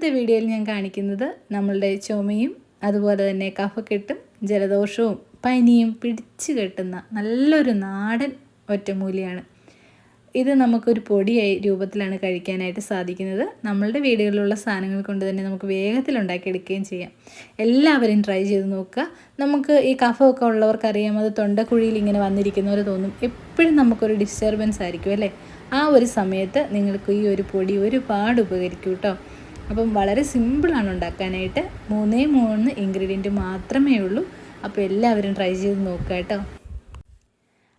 ഇന്നത്തെ വീഡിയോയിൽ ഞാൻ കാണിക്കുന്നത് നമ്മളുടെ ചുമയും അതുപോലെ തന്നെ കഫക്കെട്ടും ജലദോഷവും പനിയും പിടിച്ചു കെട്ടുന്ന നല്ലൊരു നാടൻ ഒറ്റമൂലിയാണ്. ഇത് നമുക്കൊരു പൊടിയായി രൂപത്തിലാണ് കഴിക്കാനായിട്ട് സാധിക്കുന്നത്. നമ്മളുടെ വീടുകളിലുള്ള സാധനങ്ങൾ കൊണ്ട് തന്നെ നമുക്ക് വേഗത്തിൽ ഉണ്ടാക്കിയെടുക്കുകയും ചെയ്യാം. എല്ലാവരും ട്രൈ ചെയ്ത് നോക്കുക. നമുക്ക് ഈ കഫമൊക്കെ ഉള്ളവർക്കറിയാം അത് തൊണ്ടക്കുഴിയിൽ ഇങ്ങനെ വന്നിരിക്കുന്നവർ തോന്നും. എപ്പോഴും നമുക്കൊരു ഡിസ്റ്റർബൻസ് ആയിരിക്കും അല്ലേ? ആ ഒരു സമയത്ത് നിങ്ങൾക്ക് ഈ ഒരു പൊടി ഒരുപാട് ഉപകരിക്കും കേട്ടോ. അപ്പം വളരെ സിമ്പിളാണ് ഉണ്ടാക്കാനായിട്ട്. മൂന്നേ മൂന്ന് ഇൻഗ്രീഡിയന്റ് മാത്രമേ ഉള്ളൂ. അപ്പോൾ എല്ലാവരും ട്രൈ ചെയ്ത് നോക്കുക കേട്ടോ.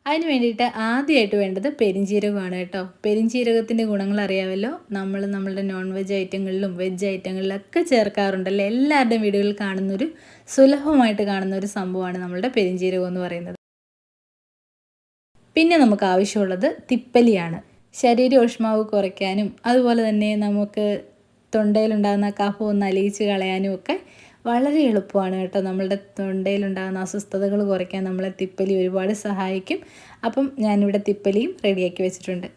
അതിന് വേണ്ടിയിട്ട് ആദ്യമായിട്ട് വേണ്ടത് പെരിഞ്ചീരകമാണ് കേട്ടോ. പെരിഞ്ചീരകത്തിന്റെ ഗുണങ്ങൾ അറിയാമല്ലോ. നമ്മൾ നമ്മളുടെ നോൺ വെജ് ഐറ്റങ്ങളിലും വെജ് ഐറ്റങ്ങളിലൊക്കെ ചേർക്കാറുണ്ടല്ലോ. എല്ലാവരുടെയും വീടുകളിൽ കാണുന്നൊരു സുലഭമായിട്ട് കാണുന്ന ഒരു സംഭവമാണ് നമ്മളുടെ പെരിഞ്ചീരകം എന്ന് പറയുന്നത്. പിന്നെ നമുക്ക് ആവശ്യമുള്ളത് തിപ്പലിയാണ്. ശരീര ഊഷ്മാവ് കുറയ്ക്കാനും അതുപോലെ തന്നെ നമുക്ക് തൊണ്ടയിലുണ്ടാകുന്ന കഫം ഒന്ന് അലിയിച്ച് കളയാനും ഒക്കെ വളരെ എളുപ്പമാണ് കേട്ടോ. നമ്മളുടെ തൊണ്ടയിലുണ്ടാകുന്ന അസ്വസ്ഥതകൾ കുറയ്ക്കാൻ നമ്മളെ തിപ്പലി ഒരുപാട് സഹായിക്കും. അപ്പം ഞാനിവിടെ തിപ്പലിയും റെഡിയാക്കി വെച്ചിട്ടുണ്ട്.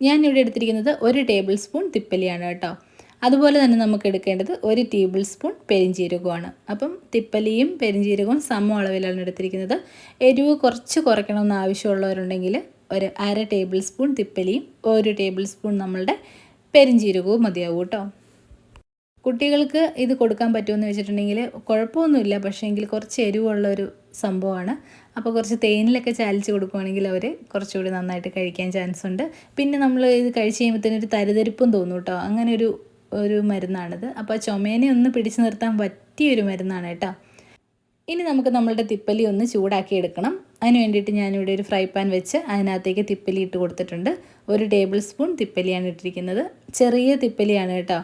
ഞാനിവിടെ എടുത്തിരിക്കുന്നത് ഒരു ടേബിൾ സ്പൂൺ തിപ്പലിയാണ് കേട്ടോ. അതുപോലെ തന്നെ നമുക്ക് എടുക്കേണ്ടത് ഒരു ടേബിൾ സ്പൂൺ പെരിഞ്ചീരകമാണ് അപ്പം തിപ്പലിയും പെരിഞ്ചീരകവും സമ അളവിലാണ് എടുത്തിരിക്കുന്നത്. എരിവ് കുറച്ച് കുറയ്ക്കണമെന്ന് ആവശ്യമുള്ളവരുണ്ടെങ്കിൽ ഒരു അര ടേബിൾ സ്പൂൺ തിപ്പലിയും ഒരു ടേബിൾ സ്പൂൺ നമ്മളുടെ പെരിഞ്ചീരകവും മതിയാവും കേട്ടോ. കുട്ടികൾക്ക് ഇത് കൊടുക്കാൻ പറ്റുമെന്ന് വെച്ചിട്ടുണ്ടെങ്കിൽ കുഴപ്പമൊന്നുമില്ല. പക്ഷേ എങ്കിൽ കുറച്ച് എരിവുള്ള ഒരു സംഭവമാണ്. അപ്പോൾ കുറച്ച് തേനിലൊക്കെ ചാലിച്ച് കൊടുക്കുകയാണെങ്കിൽ അവർ കുറച്ചുകൂടി നന്നായിട്ട് കഴിക്കാൻ ചാൻസ് ഉണ്ട്. പിന്നെ നമ്മൾ ഇത് കഴിച്ച് കഴിയുമ്പോഴത്തേനും ഒരു തരിതരിപ്പും തോന്നും കേട്ടോ. അങ്ങനെ ഒരു ഒരു മരുന്നാണിത്. അപ്പോൾ ചുമേനെ ഒന്ന് പിടിച്ചു നിർത്താൻ പറ്റിയൊരു മരുന്നാണ് കേട്ടോ. ഇനി നമുക്ക് നമ്മളുടെ തിപ്പലി ഒന്ന് ചൂടാക്കി എടുക്കണം അതിന് വേണ്ടിയിട്ട് ഞാനിവിടെ ഒരു ഫ്രൈ പാൻ വെച്ച് അതിനകത്തേക്ക് തിപ്പലി ഇട്ട് കൊടുത്തിട്ടുണ്ട്. ഒരു ടേബിൾ സ്പൂൺ തിപ്പലിയാണ് ഇട്ടിരിക്കുന്നത്. ചെറിയ തിപ്പലിയാണ് കേട്ടോ.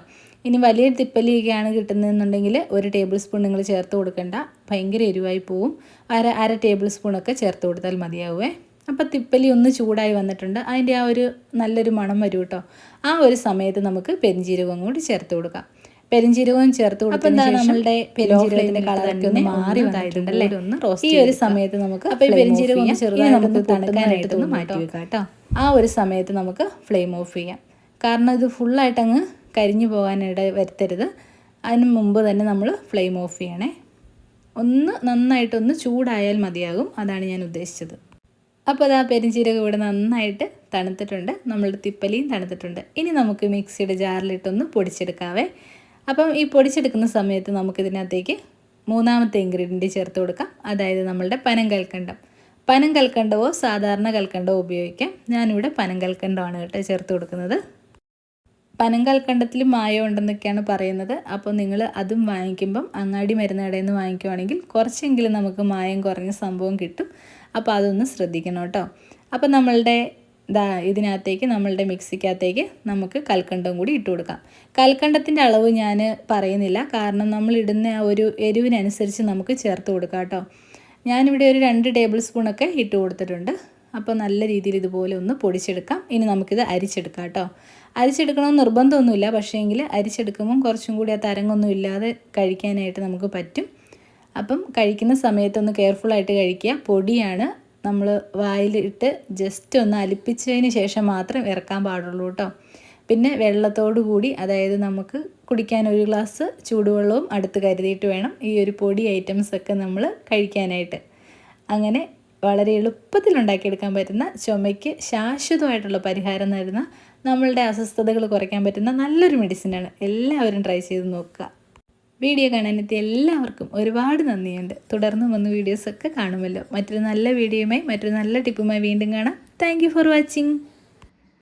ഇനി വലിയ തിപ്പലിയൊക്കെയാണ് കിട്ടുന്നതെന്നുണ്ടെങ്കിൽ ഒരു ടേബിൾ സ്പൂൺ നിങ്ങൾ ചേർത്ത് കൊടുക്കണ്ട. ഭയങ്കര എരിവായി പോവും. അര അര ടേബിൾ സ്പൂണൊക്കെ ചേർത്ത് കൊടുത്താൽ മതിയാവുമേ അപ്പോൾ തിപ്പലി ഒന്ന് ചൂടായി വന്നിട്ടുണ്ട്. അതിന്റെ ആ ഒരു നല്ലൊരു മണം വരും കേട്ടോ. ആ ഒരു സമയത്ത് നമുക്ക് പെരിഞ്ചീരകം കൂടി ചേർത്ത് കൊടുക്കാം. പെരിഞ്ചീരകവും ചേർത്ത് കൊടുത്തതിന് നമ്മളുടെ പെരിഞ്ചീരകത്തിന്റെ കളറൊക്കെ ഒന്ന് മാറി വന്നിട്ടുണ്ടല്ലേ? ഈ ഒരു സമയത്ത് നമുക്ക് അപ്പോൾ ഈ പെരിഞ്ചീരകം ഒന്ന് ചെറുതായി നമുക്ക് തണുക്കാനായിട്ട് ഒന്ന് മാറ്റി വെക്കാം കേട്ടോ. ആ ഒരു സമയത്ത് നമുക്ക് ഫ്ലെയിം ഓഫ് ചെയ്യാം. കാരണം ഇത് ഫുള്ളായിട്ട് അങ്ങ് കരിഞ്ഞു പോകാനിട വരുത്തരുത്. അതിന് മുമ്പ് തന്നെ നമ്മൾ ഫ്ലെയിം ഓഫ് ചെയ്യണേ. ഒന്ന് നന്നായിട്ടൊന്ന് ചൂടായാൽ മതിയാകും. അതാണ് ഞാൻ ഉദ്ദേശിച്ചത്. അപ്പോൾ അതാ പെരിഞ്ചീരകം ഇവിടെ നന്നായിട്ട് തണുത്തിട്ടുണ്ട്. നമ്മളുടെ തിപ്പലിയും തണുത്തിട്ടുണ്ട്. ഇനി നമുക്ക് മിക്സിയുടെ ജാറിലിട്ടൊന്ന് പൊടിച്ചെടുക്കാവേ. അപ്പം ഈ പൊടിച്ചെടുക്കുന്ന സമയത്ത് നമുക്കിതിനകത്തേക്ക് മൂന്നാമത്തെ ഇൻഗ്രീഡിയന്റ് ചേർത്ത് കൊടുക്കാം. അതായത് നമ്മളുടെ പനം കൽക്കണ്ടം. പനം കൽക്കണ്ടവോ സാധാരണ കൽക്കണ്ടവോ ഉപയോഗിക്കാം. ഞാനിവിടെ പനം കൽക്കണ്ടമാണ് കേട്ടോ ചേർത്ത് കൊടുക്കുന്നത്. പനം കൽക്കണ്ടത്തിൽ മായം ഉണ്ടെന്നൊക്കെയാണ് പറയുന്നത്. അപ്പോൾ നിങ്ങൾ അതും വാങ്ങിക്കുമ്പം അങ്ങാടി മരുന്ന് കടയിൽ നിന്ന് വാങ്ങിക്കുവാണെങ്കിൽ കുറച്ചെങ്കിലും നമുക്ക് മായം കുറഞ്ഞ സംഭവം കിട്ടും. അപ്പോൾ അതൊന്ന് ശ്രദ്ധിക്കണം കേട്ടോ. അപ്പോൾ നമ്മളുടെ ദാ ഇതിനകത്തേക്ക് നമ്മളുടെ മിക്സിക്കകത്തേക്ക് നമുക്ക് കൽക്കണ്ടം കൂടി ഇട്ട് കൊടുക്കാം. കൽക്കണ്ടത്തിന്റെ അളവ് ഞാൻ പറയുന്നില്ല. കാരണം നമ്മൾ ഇടുന്ന ആ ഒരു എരിവിനനുസരിച്ച് നമുക്ക് ചേർത്ത് കൊടുക്കാം കേട്ടോ. ഞാനിവിടെ ഒരു രണ്ട് ടേബിൾ സ്പൂണൊക്കെ ഇട്ട് കൊടുത്തിട്ടുണ്ട്. അപ്പോൾ നല്ല രീതിയിൽ ഇതുപോലെ ഒന്ന് പൊടിച്ചെടുക്കാം. ഇനി നമുക്കിത് അരിച്ചെടുക്കാം കേട്ടോ. അരിച്ചെടുക്കണമെന്ന് നിർബന്ധമൊന്നുമില്ല. പക്ഷേ എങ്കിൽ അരിച്ചെടുക്കുമ്പം കുറച്ചും കൂടി ആ തരങ്ങൊന്നും ഇല്ലാതെ കഴിക്കാനായിട്ട് നമുക്ക് പറ്റും. അപ്പം കഴിക്കുന്ന സമയത്തൊന്ന് കെയർഫുള്ളായിട്ട് കഴിക്കുക. പൊടിയാണ് നമ്മൾ വായിലിട്ട് ജസ്റ്റ് ഒന്ന് അലിപ്പിച്ചതിന് ശേഷം മാത്രം ഇറക്കാൻ പാടുള്ളൂ കേട്ടോ പിന്നെ വെള്ളത്തോടു കൂടി അതായത് നമുക്ക് കുടിക്കാൻ ഒരു ഗ്ലാസ് ചൂടുവെള്ളവും അടുത്ത് കരുതിയിട്ട് വേണം ഈ ഒരു പൊടി ഐറ്റംസ് ഒക്കെ നമ്മൾ കഴിക്കാനായിട്ട്. അങ്ങനെ വളരെ എളുപ്പത്തിൽ ഉണ്ടാക്കിയെടുക്കാൻ പറ്റുന്ന ചുമയ്ക്ക് ശാശ്വതമായിട്ടുള്ള പരിഹാരം തരുന്ന നമ്മളുടെ അസ്വസ്ഥതകൾ കുറയ്ക്കാൻ പറ്റുന്ന നല്ലൊരു മെഡിസിനാണ് എല്ലാവരും ട്രൈ ചെയ്ത് നോക്കുക. വീഡിയോ കാണാനെത്തിയ എല്ലാവർക്കും ഒരുപാട് നന്ദിയുണ്ട്. തുടർന്നും വന്ന് വീഡിയോസൊക്കെ കാണുമല്ലോ. മറ്റൊരു നല്ല വീഡിയോയുമായി മറ്റൊരു നല്ല ടിപ്പുമായി വീണ്ടും കാണാം. Thank for watching